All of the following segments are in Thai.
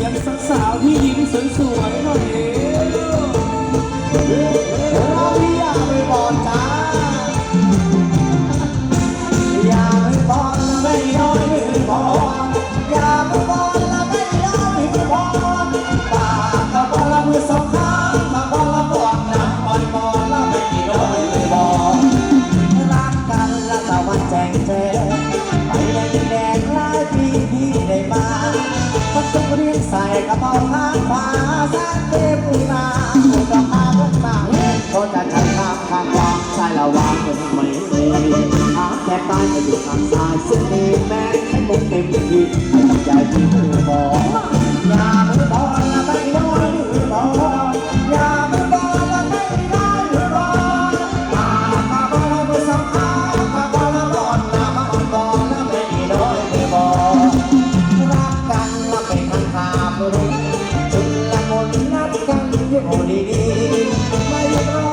สียงสาวๆที่ยิ้มสวยๆนั่นเอง กระเป๋าข้างขาสักเทปุนาคนกระมาเพื่อนมาคนจะทำข้างข้างขวาใช่ระวังคนไม่ดีหาแค่ใต้ไปอยู่ข้างซ้ายซึ่งมีแม่ให้มุกเต็มที่ให้ตั้ใจที่มือมอกีไม่รอ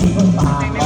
สีฟ้า